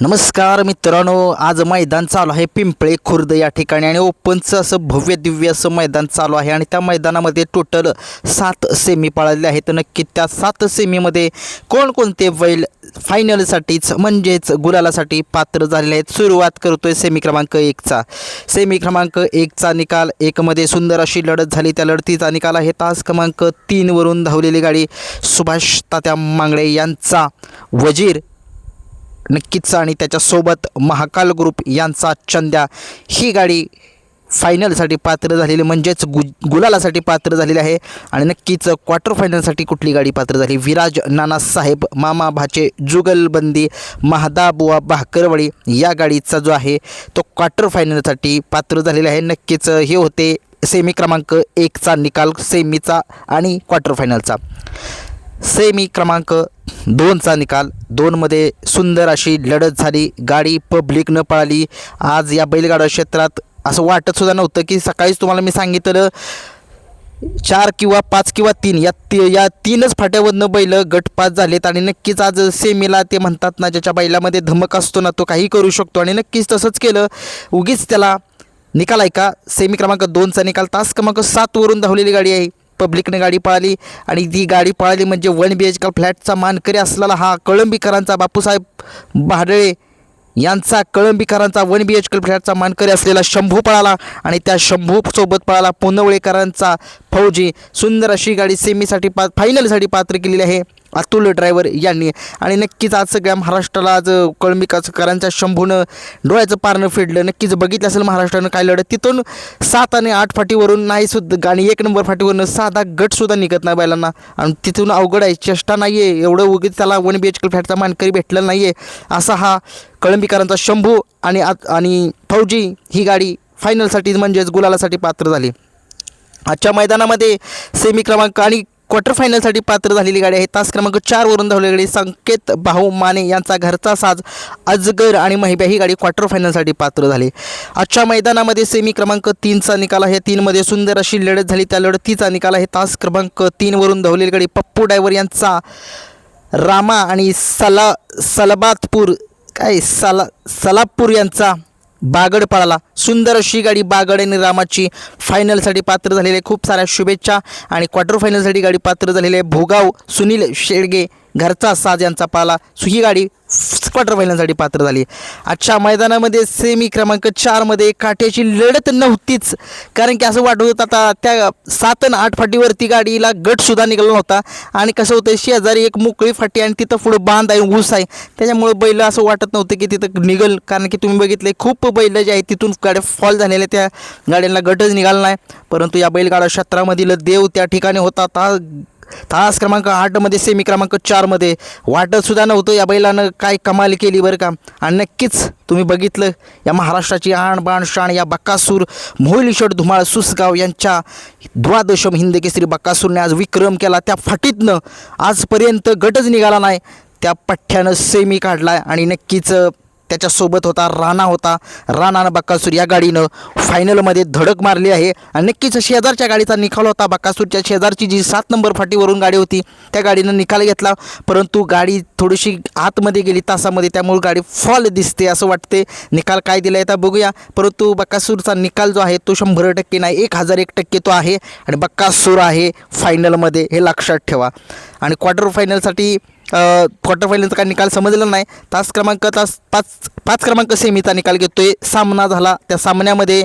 नमस्कार मित्रांनो आज मैदान चालू आहे पिंपळे खुर्द या ठिकाणी आणि ओपनचं असं भव्य दिव्य असं मैदान चालू आहे आणि त्या मैदानामध्ये टोटल सात सेमी पाळले आहेत. नक्की त्या सात सेमीमध्ये कोणकोणते बैल फायनलसाठीच म्हणजेच गुलालासाठी पात्र झालेले आहेत? सुरुवात करतोय सेमी क्रमांक एकचा सेमी क्रमांक एकचा निकाल एकमध्ये सुंदर अशी लढत झाली. त्या लढतीचा निकाल आहे तास क्रमांक तीनवरून धावलेली गाडी सुभाष तात्या मांगडे यांचा. वजीर नक्कीच. आणि त्याच्यासोबत महाकाल ग्रुप यांचा चंद्या. ही गाडी फायनलसाठी पात्र झालेली म्हणजेच गु गुलालासाठी पात्र झालेली आहे. आणि नक्कीच क्वार्टर फायनलसाठी कुठली गाडी पात्र झाली? विराज नानासाहेब मामा भाचे जुगलबंदी महादाबुवा भाकरवडी या गाडीचा जो आहे तो क्वार्टर फायनलसाठी पात्र झालेला आहे. नक्कीच हे होते सेमी क्रमांक एकचा निकाल सेमीचा आणि क्वार्टर फायनलचा सेमी क्रमांक दोनचा निकाल. दोनमध्ये सुंदर अशी लढत झाली. गाडी पब्लिक न पळाली. आज या बैलगाडा क्षेत्रात असं वाटतसुद्धा नव्हतं की सकाळीच तुम्हाला मी सांगितलं चार किंवा पाच किंवा तीन या ती या तीनच फाट्यावरनं बैल गटपास झालेत आणि नक्कीच आज सेमीला ते म्हणतात ना ज्याच्या बैलामध्ये धमक असतो ना तो काही करू शकतो आणि नक्कीच तसंच केलं. उगीच त्याला निकाल ऐका सेमी क्रमांक दोनचा निकाल. तास क्रमांक सातवरून धावलेली गाडी आहे. पब्लिकने गाडी पळाली आणि ती गाडी पळाली म्हणजे वन बी एच का फ्लॅटचा मानकरी असलेला हा कळंबीकरांचा बापूसाहेब भाडळे यांचा कळंबीकरांचा वन बी एच के फ्लॅटचा मानकरी असलेला शंभू पळाला आणि त्या शंभूसोबत पळाला पुनवळेकरांचा फौजी. सुंदर अशी गाडी सेमीसाठी पा फायनलसाठी पात्र केलेली आहे. अतुल ड्रायव्हर यांनी. आणि नक्कीच आज सगळ्या महाराष्ट्राला आज कळंबीकरांच्या शंभूनं डोळ्याचं पारणं फेडलं. नक्कीच बघितलं असेल महाराष्ट्रानं काय लढत. तिथून सात आणि आठ फाटीवरून नाही सुद्धा आणि एक नंबर फाटीवरून साधा गटसुद्धा निघत नाही बैलांना. आणि तिथून अवघड आहे चेष्टा नाही आहे एवढं उगीच त्याला वन बी एच के फ्लॅटचा मानकरी भेटलेला नाही आहे असा हा कळंबीकरांचा शंभू आणि आत आणि फौजी ही गाडी फायनलसाठी म्हणजेच गुलालासाठी पात्र झाली. आजच्या मैदानामध्ये सेमी क्रमांक आणि क्वार्टर फायनलसाठी पात्र झालेली गाडी आहे. तास क्रमांक चारवरून धावलेली गाडी संकेत भाऊ माने यांचा घरचा साज अजगर आणि महिब्या ही गाडी क्वार्टर फायनलसाठी पात्र झाली. आजच्या मैदानामध्ये सेमी क्रमांक तीनचा निकाल आहे. तीनमध्ये सुंदर अशी लढत झाली. त्या लढतीचा निकाल आहे. तास क्रमांक तीनवरून धावलेली गाडी पप्पू डायव्हर यांचा. रामा आणि सला सलबातपूर काय सला सलापूर यांचा. बागड पळाला सुंदर अशी गाडी बागड आणि रामाची फायनलसाठी पात्र झालेले खूप साऱ्या शुभेच्छा. आणि क्वार्टर फायनलसाठी गाडी पात्र झालेले भोगाव सुनील शेडगे घरचा साज यांचा पाला. सु ही गाडी क्वार्टर फायनलसाठी पात्र झाली. आजच्या मैदानामध्ये सेमी क्रमांक चारमध्ये काठ्याची लढत नव्हतीच. कारण की असं वाटत होतं आता त्या सात आणि आठ फाटीवरती गाडीला गटसुद्धा निघाला नव्हता. आणि कसं होतं शेजारी एक मोकळी फाटी आणि तिथं पुढं बांध आहे ऊस आहे. त्याच्यामुळे बैल असं वाटत नव्हतं की तिथं निघल. कारण की तुम्ही बघितले खूप बैल जे आहेत तिथून गाड्या फॉल झालेल्या त्या गाड्यांना गटच निघाला नाही. परंतु या बैलगाडा क्षेत्रामधील देव त्या ठिकाणी होता. आता तास क्रमांक आठमध्ये सेमी क्रमांक चारमध्ये वाटतसुद्धा नव्हतं या बैलानं काय कमाल केली बरं का. आणि नक्कीच तुम्ही बघितलं या महाराष्ट्राची आण बाण शाण या बक्कासूर मोहलीशड धुमाळ सुसगाव यांच्या द्वादशम हिंदकेसरी बक्कासूरने आज विक्रम केला. त्या फाटीतनं आजपर्यंत गटच निघाला नाही. त्या पठ्ठ्यानं सेमी काढला आणि नक्कीच त्याच्यासोबत होता राणा होता. राणानं बक्कासूर या गाडीनं फायनलमध्ये धडक मारली आहे. आणि नक्कीच शेजारच्या गाडीचा निकाल होता. बक्कासूरच्या शेजारची जी सात नंबर फाटीवरून गाडी होती त्या गाडीनं निकाल घेतला. परंतु गाडी थोडीशी आतमध्ये गेली तासामध्ये. त्यामुळे गाडी फॉल दिसते असं वाटते. निकाल काय दिला आहे तर बघूया. परंतु बक्कासूरचा निकाल जो आहे तो शंभर टक्के नाही एक हजार एक टक्के तो आहे. आणि बक्कासूर आहे फायनलमध्ये हे लक्षात ठेवा. आणि क्वार्टर फायनलसाठी क्वार्टर फायनलचा काय निकाल समजला नाही. तास क्रमांक तास पाच पाच क्रमांक सेमीचा निकाल घेतोय. सामना झाला. त्या सामन्यामध्ये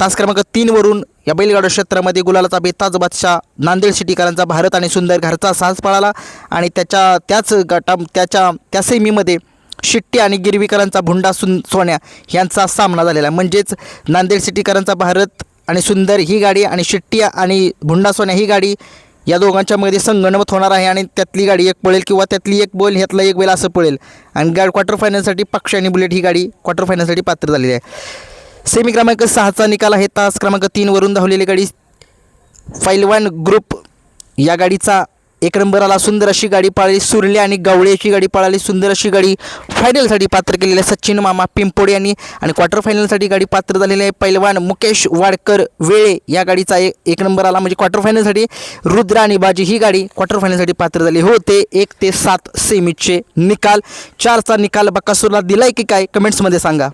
तास क्रमांक तीनवरून या बैलगाडा क्षेत्रामध्ये गुलालाचा बेताज बादशाह नांदेड सिटीकरांचा भारत आणि सुंदर घरचा साज पळाला. आणि त्याच्या त्याच गटा त्याच्या त्या सेमीमध्ये शिट्टी आणि गिरवीकरांचा भुंडा सुन सोन्या यांचा सामना झालेला. आहे म्हणजेच नांदेड सिटीकरांचा भारत आणि सुंदर ही गाडी आणि शिट्टी आणि भुंडा सोन्या ही गाडी या दोघांच्या मध्ये संगणमत होणार आहे आणि त्यातली गाडी एक पळेल किंवा त्यातली एक बैल ह्यातला एक बैल असं पळेल. आणि गाडी क्वार्टर फायनलसाठी पक्ष आणि बुलेट ही गाडी क्वार्टर फायनलसाठी पात्र झालेली आहे. सेमी क्रमांक सहाचा निकाल आहे. तास क्रमांक तीनवरून धावलेली गाडी फाईलवान ग्रुप या गाडीचा एक नंबराला सुंदर अशी गाडी पाळली सुरली आणि गवळी अशी गाडी पाळाली सुंदर अशी गाडी फायनलसाठी पात्र केलेली आहे सचिन मामा पिंपोडे यांनी. आणि क्वार्टर फायनलसाठी गाडी पात्र झालेली आहे पैलवान मुकेश वाडकर वेळे. या गाडीचा एक एक नंबर आला म्हणजे क्वार्टर फायनलसाठी रुद्र आणि बाजी ही गाडी क्वार्टर फायनलसाठी पात्र झाली. होते एक ते सात सेमीचे निकाल. चारचा निकाल बकासूरला दिलाय की काय? कमेंट्समध्ये सांगा.